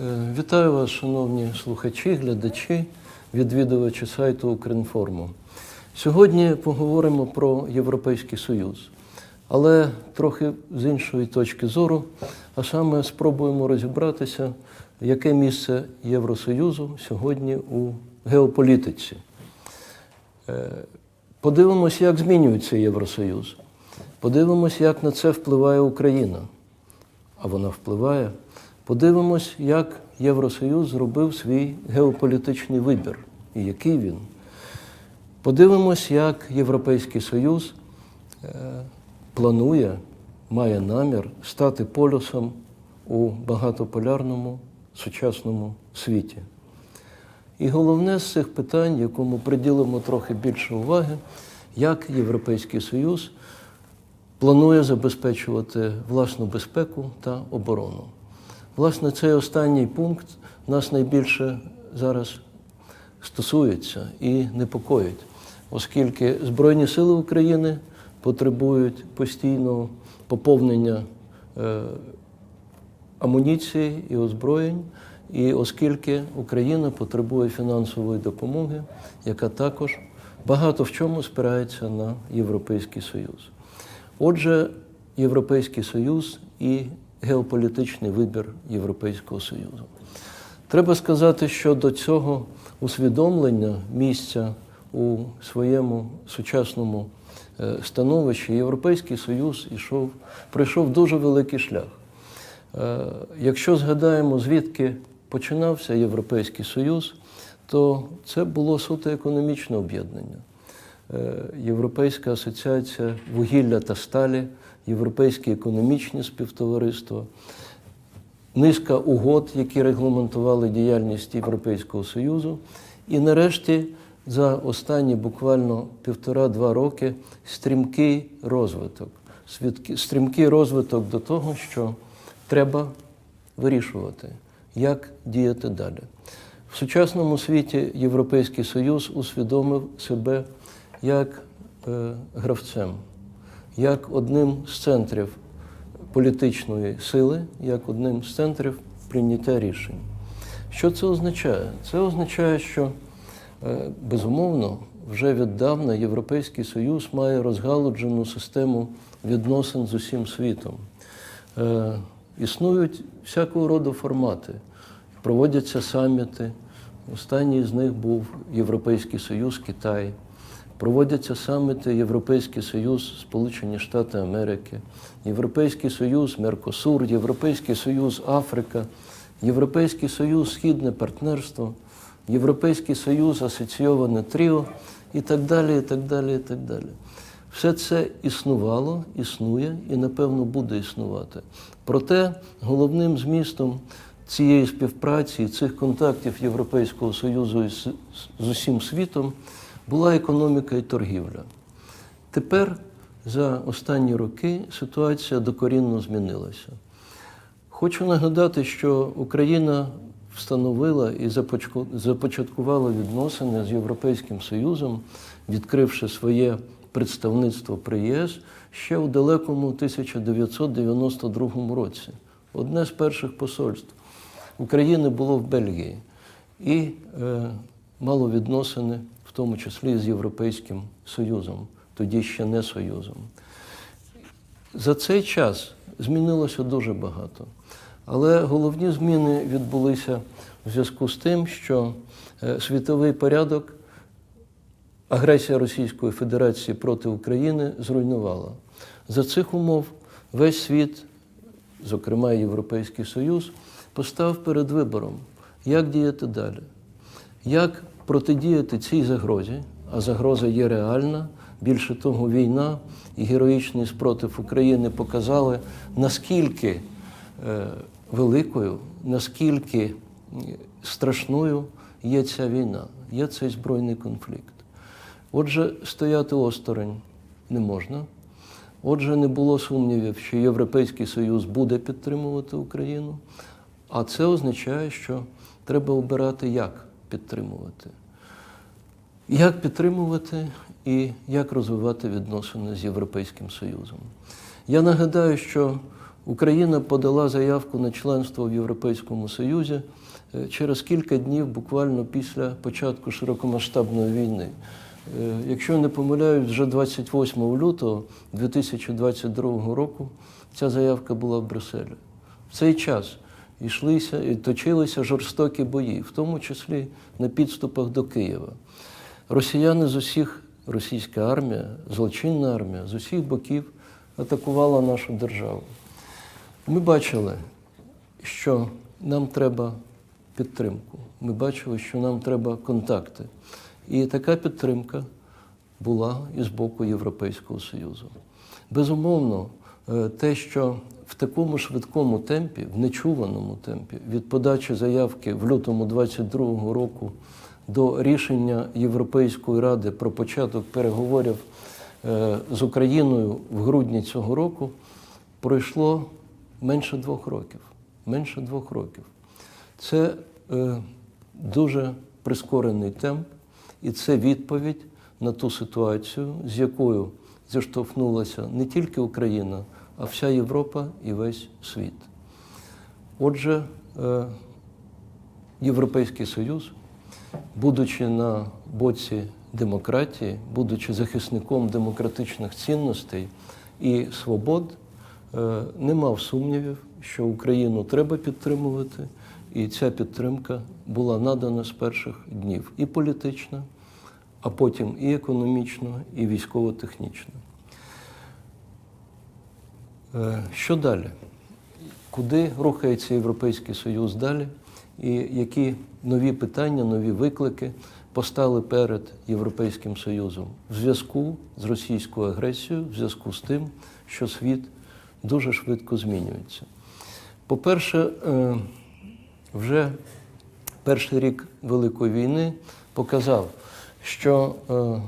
Е, Вітаю вас, шановні слухачі, глядачі, відвідувачі сайту Укрінформу. Сьогодні поговоримо про Європейський Союз, але трохи з іншої точки зору, а саме спробуємо розібратися, яке місце Євросоюзу сьогодні у геополітиці. Е, Подивимось, як змінюється Євросоюз. Подивимось, як на це впливає Україна. А вона впливає. Подивимось, як Євросоюз зробив свій геополітичний вибір і який він. Подивимось, як Європейський Союз е, планує, має намір стати полюсом у багатополярному сучасному світі. І головне з цих питань, якому приділимо трохи більше уваги, як Європейський Союз планує забезпечувати власну безпеку та оборону. Власне, цей останній пункт нас найбільше зараз стосується і непокоїть, оскільки Збройні сили України потребують постійного поповнення е, амуніції і озброєнь, і оскільки Україна потребує фінансової допомоги, яка також багато в чому спирається на Європейський Союз. Отже, Європейський Союз і геополітичний вибір Європейського Союзу. Треба сказати, що до цього усвідомлення місця у своєму сучасному е, становищі Європейський Союз ішов, пройшов дуже великий шлях. Е, Якщо згадаємо, звідки починався Європейський Союз, то це було суто економічне об'єднання. Е, Європейська асоціація вугілля та сталі, Європейське економічне співтовариство, низка угод, які регламентували діяльність Європейського Союзу. І нарешті за останні буквально півтора-два роки стрімкий розвиток. Стрімкий розвиток до того, що треба вирішувати, як діяти далі. В сучасному світі Європейський Союз усвідомив себе як е, гравцем, як одним з центрів політичної сили, як одним з центрів прийняття рішень. Що це означає? Це означає, що е, безумовно вже віддавна Європейський Союз має розгалуджену систему відносин з усім світом. Е, Існують всякого роду формати, проводяться саміти. Останній з них був Європейський Союз, Китай. Проводяться саміти Європейський Союз, Сполучені Штати Америки, Європейський Союз, Меркосур, Європейський Союз, Африка, Європейський Союз, Східне партнерство, Європейський Союз, асоційоване тріо і так далі, і так далі, і так далі. Все це існувало, існує і, напевно, буде існувати. Проте головним змістом цієї співпраці, цих контактів Європейського Союзу з усім світом була економіка і торгівля. Тепер за останні роки ситуація докорінно змінилася. Хочу нагадати, що Україна встановила і започаткувала відносини з Європейським Союзом, відкривши своє представництво при ЄС ще у далекому 1992 році. Одне з перших посольств України було в Бельгії і е, мало відносини, тому числі з Європейським Союзом, тоді ще не Союзом. За цей час змінилося дуже багато. Але головні зміни відбулися в зв'язку з тим, що е, світовий порядок агресія Російської Федерації проти України зруйнувала. За цих умов весь світ, зокрема Європейський Союз, постав перед вибором, як діяти далі, як протидіяти цій загрозі, а загроза є реальна. Більше того, війна і героїчний спротив України показали, наскільки е, великою, наскільки страшною є ця війна, є цей збройний конфлікт. Отже, стояти осторонь не можна. Отже, не було сумнівів, що Європейський Союз буде підтримувати Україну, а це означає, що треба обирати, як підтримувати. Як підтримувати і як розвивати відносини з Європейським Союзом. Я нагадаю, що Україна подала заявку на членство в Європейському Союзі е, через кілька днів, буквально після початку широкомасштабної війни. Е, Якщо не помиляюсь, вже 28 лютого 2022 року ця заявка була в Брюсселі. В цей час йшлися і точилися жорстокі бої, в тому числі на підступах до Києва. Росіяни з усіх, російська армія, злочинна армія з усіх боків атакувала нашу державу. Ми бачили, що нам треба підтримку. Ми бачили, що нам треба контакти. І така підтримка була і з боку Європейського Союзу. Безумовно, е, те, що в такому швидкому темпі, в нечуваному темпі, від подачі заявки в лютому 22-го року до рішення Європейської ради про початок переговорів е, з Україною в грудні цього року пройшло менше двох років. Менше двох років. Це е, дуже прискорений темп, і це відповідь на ту ситуацію, з якою зіштовхнулася не тільки Україна, а вся Європа і весь світ. Отже, е, Європейський Союз, будучи на боці демократії, будучи захисником демократичних цінностей і свобод, е, не мав сумнівів, що Україну треба підтримувати, і ця підтримка була надана з перших днів і політична, а потім і економічно, і військово-технічно. Е, Що далі? Куди рухається Європейський Союз далі? І які нові питання, нові виклики постали перед Європейським Союзом в зв'язку з російською агресією, в зв'язку з тим, що світ дуже швидко змінюється. По-перше, е, вже перший рік Великої війни показав, що е,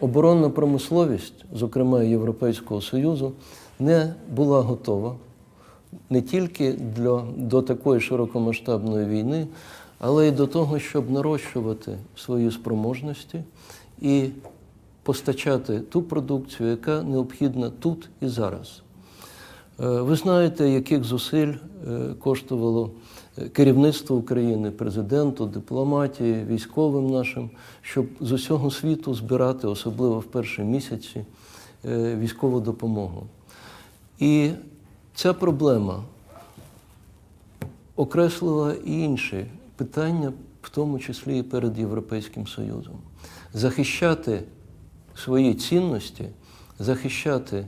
оборонна промисловість, зокрема Європейського Союзу, не була готова не тільки для, до такої широкомасштабної війни, але й до того, щоб нарощувати свої спроможності і постачати ту продукцію, яка необхідна тут і зараз. Е, Ви знаєте, яких зусиль е, коштувало е, керівництво України, президенту, дипломатії, військовим нашим, щоб з усього світу збирати, особливо в перші місяці, військову допомогу. І ця проблема окреслила і інші питання, в тому числі і перед Європейським Союзом. Захищати свої цінності, захищати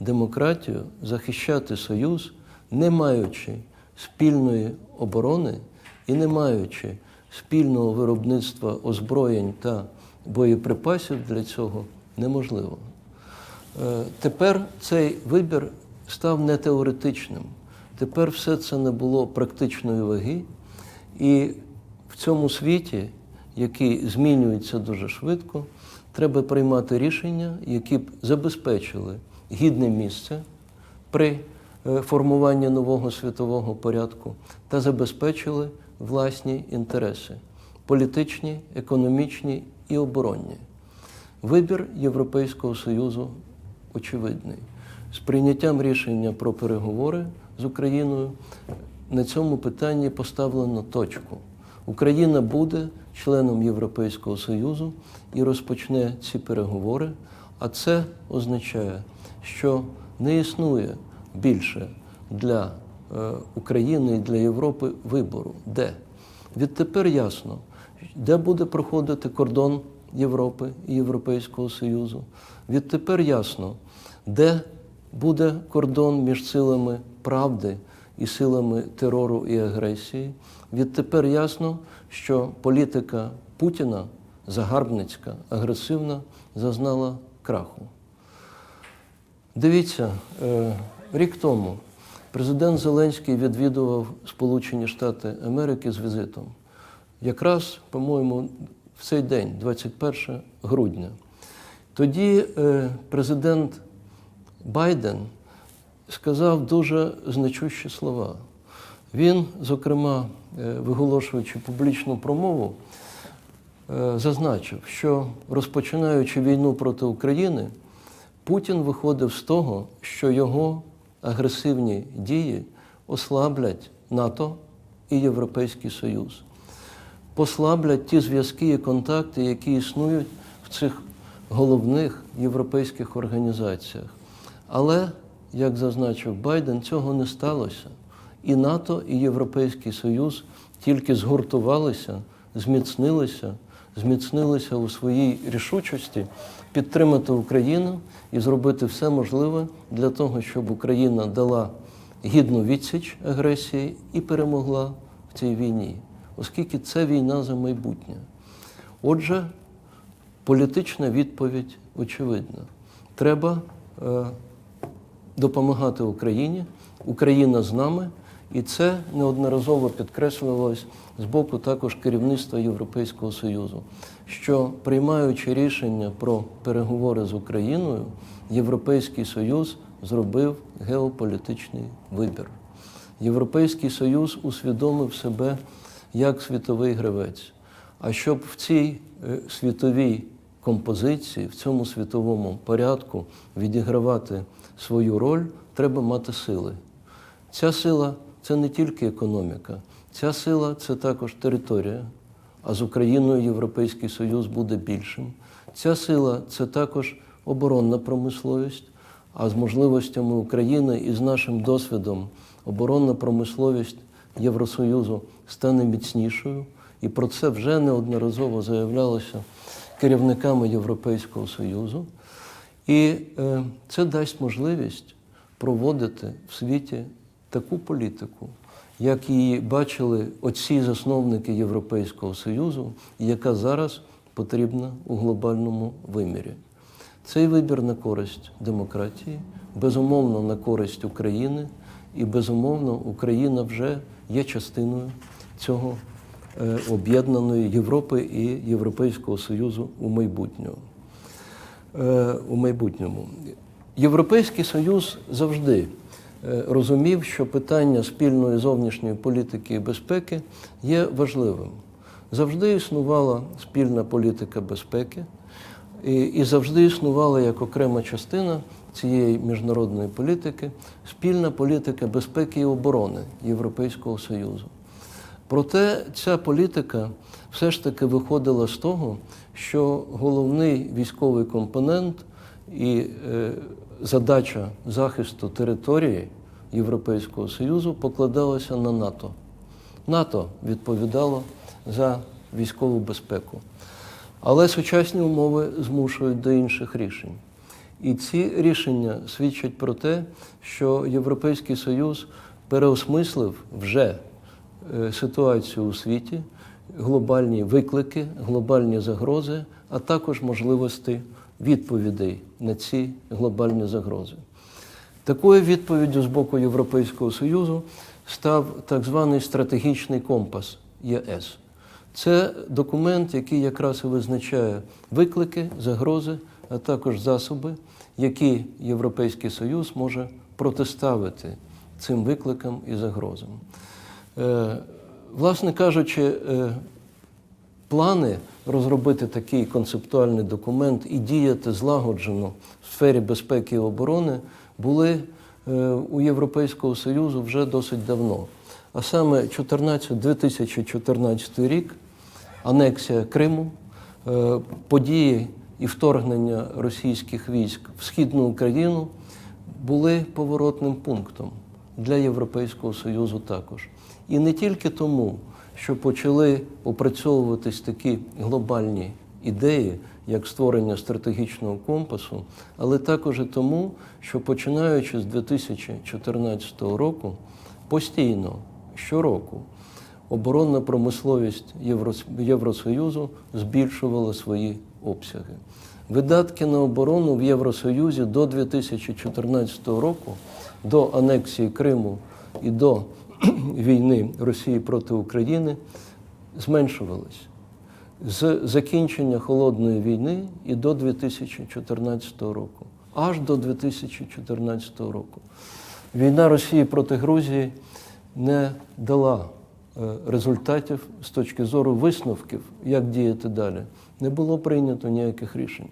демократію, захищати Союз, не маючи спільної оборони і не маючи спільного виробництва озброєнь та боєприпасів для цього неможливо. Е, Тепер цей вибір став не теоретичним. Тепер все це не було практичної ваги, і в цьому світі, який змінюється дуже швидко, треба приймати рішення, які б забезпечили гідне місце при е, формуванні нового світового порядку та забезпечили власні інтереси політичні, економічні і оборонні. Вибір Європейського Союзу очевидний. З прийняттям рішення про переговори з Україною на цьому питанні поставлено точку. Україна буде членом Європейського Союзу і розпочне ці переговори, а це означає, що не існує більше для е, України і для Європи вибору. Де? Відтепер ясно, де буде проходити кордон Європи і Європейського Союзу. Відтепер ясно, де буде кордон між силами правди і силами терору і агресії. Відтепер ясно, що політика Путіна загарбницька, агресивна, зазнала краху. Дивіться, е, рік тому президент Зеленський відвідував Сполучені Штати Америки з візитом. Якраз, по-моєму, в цей день, 21 грудня. Тоді е, президент Байден сказав дуже значущі слова. Він, зокрема, е, виголошуючи публічну промову, е, зазначив, що розпочинаючи війну проти України, Путін виходив з того, що його агресивні дії ослаблять НАТО і Європейський Союз, послаблять ті зв'язки і контакти, які існують в цих головних європейських організаціях. Але, як зазначив Байден, цього не сталося. І НАТО, і Європейський Союз тільки згуртувалися, зміцнилися, зміцнилися у своїй рішучості підтримати Україну і зробити все можливе для того, щоб Україна дала гідну відсіч агресії і перемогла в цій війні, оскільки це війна за майбутнє. Отже, політична відповідь очевидна. Треба е, допомагати Україні, Україна з нами, і це неодноразово підкреслювалось з боку також керівництва Європейського Союзу, що приймаючи рішення про переговори з Україною, Європейський Союз зробив геополітичний вибір. Європейський Союз усвідомив себе як світовий гравець. А щоб в цій е, світовій композиції, в цьому світовому порядку відігравати свою роль, треба мати сили. Ця сила це не тільки економіка, ця сила це також територія. А з Україною Європейський Союз буде більшим. Ця сила це також оборонна промисловість, а з можливостями України і з нашим досвідом оборонна промисловість Євросоюзу стане міцнішою. І про це вже неодноразово заявлялося керівниками Європейського Союзу. І е, це дасть можливість проводити в світі таку політику, як її бачили отці засновники Європейського Союзу, яка зараз потрібна у глобальному вимірі. Цей вибір на користь демократії, безумовно, на користь України, і безумовно, Україна вже є частиною цього е, об'єднаної Європи і Європейського Союзу у майбутньому. Е, у майбутньому. Європейський Союз завжди е, розумів, що питання спільної зовнішньої політики і безпеки є важливим. Завжди існувала спільна політика безпеки, і, і завжди існувала як окрема частина цієї міжнародної політики спільна політика безпеки і оборони Європейського Союзу. Проте ця політика все ж таки виходила з того, що головний військовий компонент і е, задача захисту території Європейського Союзу покладалася на НАТО. НАТО відповідало за військову безпеку. Але сучасні умови змушують до інших рішень. І ці рішення свідчать про те, що Європейський Союз переосмислив вже е, ситуацію у світі, глобальні виклики, глобальні загрози, а також можливості відповідей на ці глобальні загрози. Такою відповіддю з боку Європейського Союзу став так званий стратегічний компас ЄС. Це документ, який якраз і визначає виклики, загрози, а також засоби, які Європейський Союз може протиставити цим викликам і загрозам. Власне кажучи, е, плани розробити такий концептуальний документ і діяти злагоджено в сфері безпеки і оборони були е, у Європейського Союзу вже досить давно. А саме 14, 2014 рік, анексія Криму, е, події і вторгнення російських військ в Східну Україну були поворотним пунктом для Європейського Союзу також. І не тільки тому, що почали опрацьовуватись такі глобальні ідеї, як створення стратегічного компасу, але також і тому, що починаючи з 2014 року, постійно щороку оборонна промисловість Євросоюзу збільшувала свої обсяги. Видатки на оборону в Євросоюзі до 2014 року, до анексії Криму і до війни Росії проти України зменшувались з закінчення холодної війни і до 2014 року, аж до 2014 року. Війна Росії проти Грузії не дала е, результатів з точки зору висновків, як діяти далі. Не було прийнято ніяких рішень.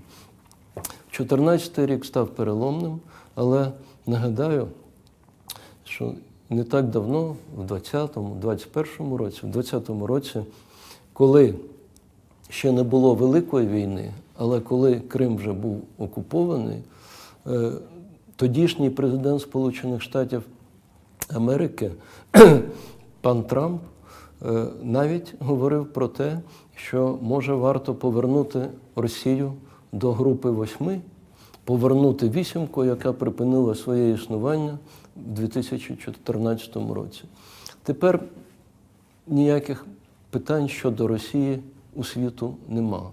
2014 рік став переломним, але нагадаю, що не так давно, в 20-му, 21-му році, в 20-му році, коли ще не було Великої війни, але коли Крим вже був окупований, е, тодішній президент Сполучених Штатів Америки, пан Трамп, е, навіть говорив про те, що може варто повернути Росію до групи восьми, повернути вісімку, яка припинила своє існування в 2014 році. Тепер ніяких питань щодо Росії у світу нема.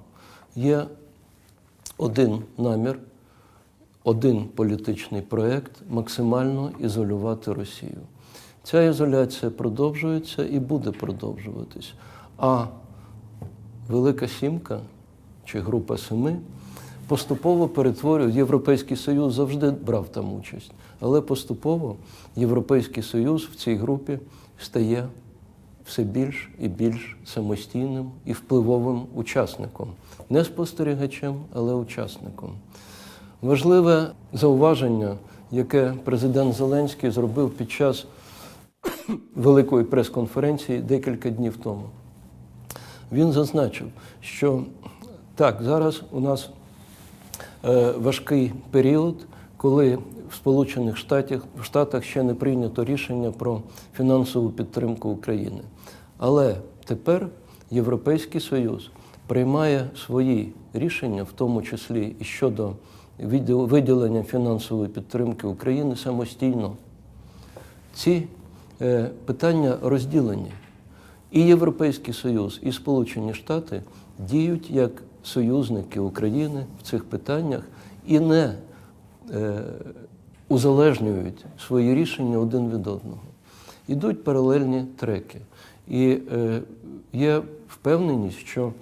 Є один намір, один політичний проєкт максимально ізолювати Росію. Ця ізоляція продовжується і буде продовжуватись. А Велика Сімка чи Група Семи поступово перетворює Європейський Союз завжди брав там участь, але поступово Європейський Союз в цій групі стає все більш і більш самостійним і впливовим учасником, не спостерігачем, але учасником. Важливе зауваження, яке президент Зеленський зробив під час великої прес-конференції декілька днів тому. Він зазначив, що так, зараз у нас важкий період, коли в Сполучених Штатах, в Штатах ще не прийнято рішення про фінансову підтримку України. Але тепер Європейський Союз приймає свої рішення, в тому числі і щодо виділення фінансової підтримки України самостійно. Ці е, питання розділені. І Європейський Союз, і Сполучені Штати діють як союзники України в цих питаннях і не е, узалежнюють свої рішення один від одного. Ідуть паралельні треки. І е, є впевненість, що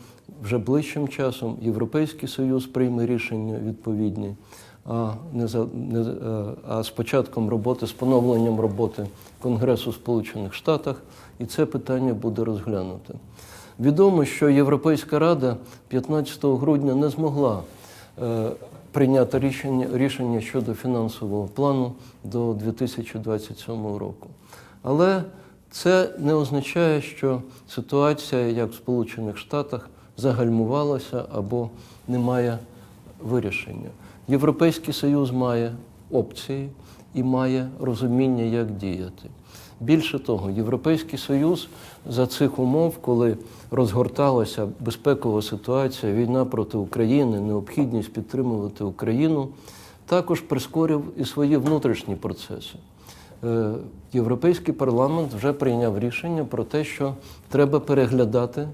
вже ближчим часом Європейський Союз прийме рішення відповідні, а, не за, не, е, а з початком роботи, з поновленням роботи Конгресу Сполучених Штатах, і це питання буде розглянуте. Відомо, що Європейська Рада 15 грудня не змогла е, прийняти рішення, рішення щодо фінансового плану до 2027 року. Але це не означає, що ситуація, як в Сполучених Штатах, загальмувалася або немає вирішення. Європейський Союз має опції і має розуміння, як діяти. Більше того, Європейський Союз за цих умов, коли розгорталася безпекова ситуація, війна проти України, необхідність підтримувати Україну, також прискорив і свої внутрішні процеси. Е, Європейський парламент вже прийняв рішення про те, що треба переглядати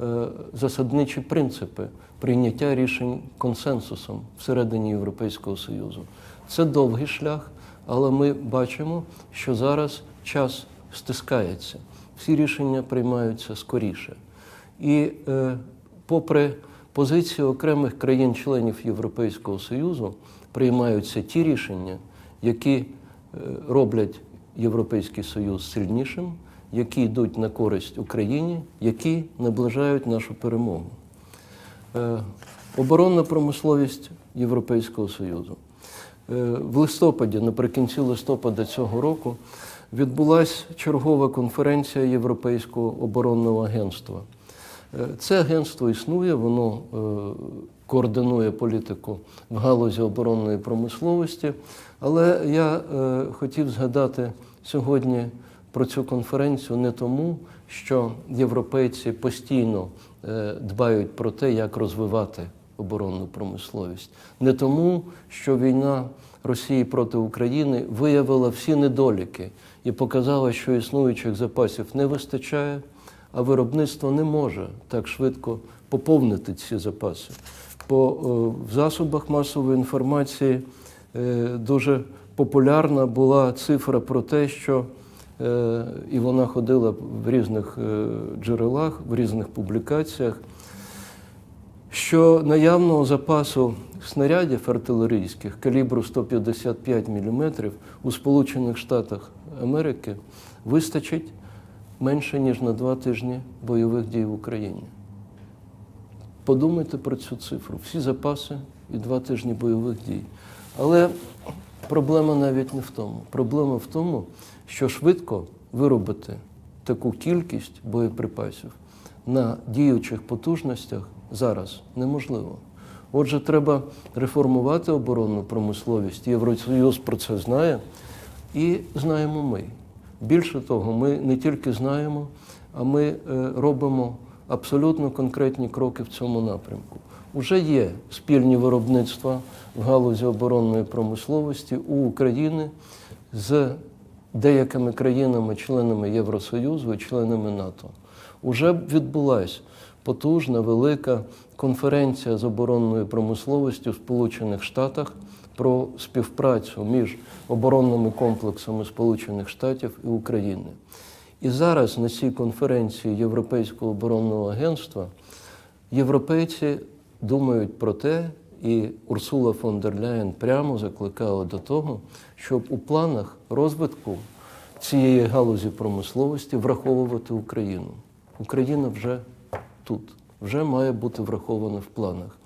е, засадничі принципи прийняття рішень консенсусом всередині Європейського Союзу. Це довгий шлях, але ми бачимо, що зараз час стискається. Всі рішення приймаються скоріше. І е, попри позиції окремих країн-членів Європейського Союзу, приймаються ті рішення, які е, роблять Європейський Союз сильнішим, які йдуть на користь Україні, які наближають нашу перемогу. Е, Оборонна промисловість Європейського Союзу. Е, В листопаді, наприкінці листопада цього року, відбулася чергова конференція Європейського оборонного агентства. Е, Це агентство існує, воно е, координує політику в галузі оборонної промисловості. Але я е, хотів згадати сьогодні про цю конференцію не тому, що європейці постійно дбають про те, як розвивати оборонну промисловість, не тому, що війна Росії проти України виявила всі недоліки і показала, що існуючих запасів не вистачає, а виробництво не може так швидко поповнити ці запаси. По е, в засобах масової інформації е, дуже популярна була цифра про те, що е, і вона ходила в різних джерелах, в різних публікаціях, що наявного запасу снарядів артилерійських калібру 155 мм у Сполучених Штатах Америки вистачить менше, ніж на два тижні бойових дій в Україні. Подумайте про цю цифру. Всі запаси і два тижні бойових дій. Але Проблема навіть не в тому. Проблема в тому, що швидко виробити таку кількість боєприпасів на діючих потужностях зараз неможливо. Отже, треба реформувати оборонну промисловість. Євросоюз про це знає, і знаємо ми. Більше того, ми не тільки знаємо, а ми е, робимо абсолютно конкретні кроки в цьому напрямку. Уже є спільні виробництва в галузі оборонної промисловості у України з деякими країнами-членами Євросоюзу і членами НАТО. Уже відбулася потужна велика конференція з оборонної промисловості в Сполучених Штатах про співпрацю між оборонними комплексами Сполучених Штатів і України. І зараз на цій конференції Європейського оборонного агентства європейці думають про те, і Урсула фон дер Ляєн прямо закликала до того, щоб у планах розвитку цієї галузі промисловості враховувати Україну. Україна вже тут, вже має бути врахована в планах.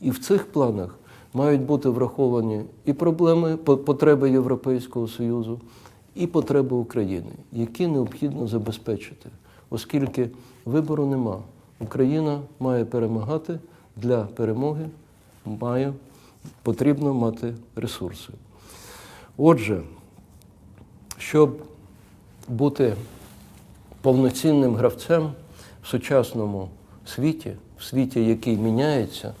І в цих планах мають бути враховані і проблеми, потреби Європейського Союзу, і потреби України, які необхідно забезпечити, оскільки вибору нема. Україна має перемагати для перемоги, має потрібно мати ресурси. Отже, щоб бути повноцінним гравцем в сучасному світі, в світі, який міняється,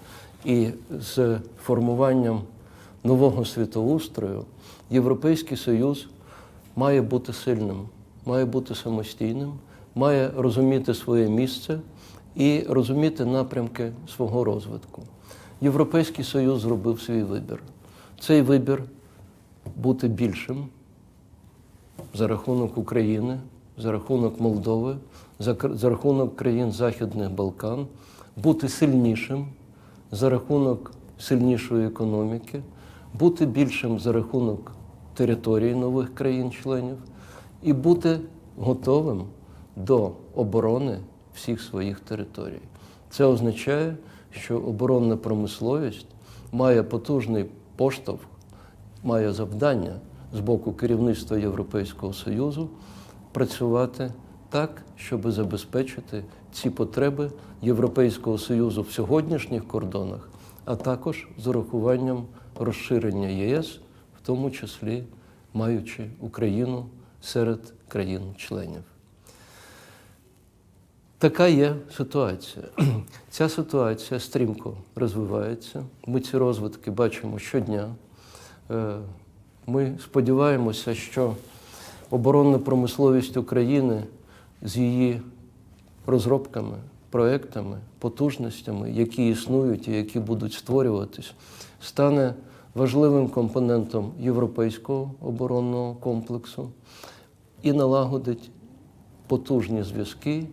і з формуванням нового світоустрою, Європейський Союз має бути сильним, має бути самостійним, має розуміти своє місце і розуміти напрямки свого розвитку. Європейський Союз зробив свій вибір. Цей вибір бути більшим, за рахунок України, за рахунок Молдови, за, рахунок країн Західних Балкан, бути сильнішим за рахунок сильнішої економіки, бути більшим за рахунок території нових країн-членів і бути готовим до оборони всіх своїх територій. Це означає, що оборонна промисловість має потужний поштовх має завдання з боку керівництва Європейського Союзу працювати так, щоб забезпечити ці потреби Європейського Союзу в сьогоднішніх кордонах, а також з урахуванням розширення ЄС, в тому числі маючи Україну серед країн-членів. Така є ситуація. Ця ситуація стрімко розвивається. Ми ці розвитки бачимо щодня. Е, Ми сподіваємося, що оборонна промисловість України з її розробками, проектами, потужностями, які існують і які будуть створюватись, стане важливим компонентом європейського оборонного комплексу і налагодить потужні зв'язки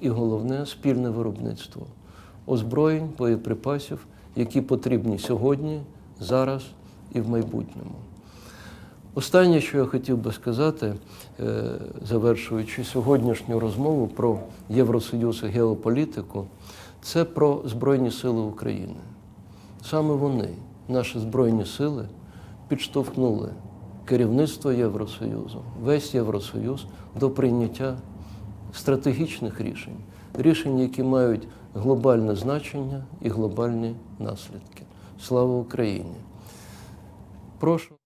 і головне спільне виробництво озброєнь, боєприпасів, які потрібні сьогодні, зараз і в майбутньому. Останнє, що я хотів би сказати, е, завершуючи сьогоднішню розмову про Євросоюз і геополітику, це про Збройні Сили України. Саме вони, наші Збройні Сили, підштовхнули керівництво Євросоюзу, весь Євросоюз до прийняття стратегічних рішень, рішень, які мають глобальне значення і глобальні наслідки. Слава Україні! Прошу.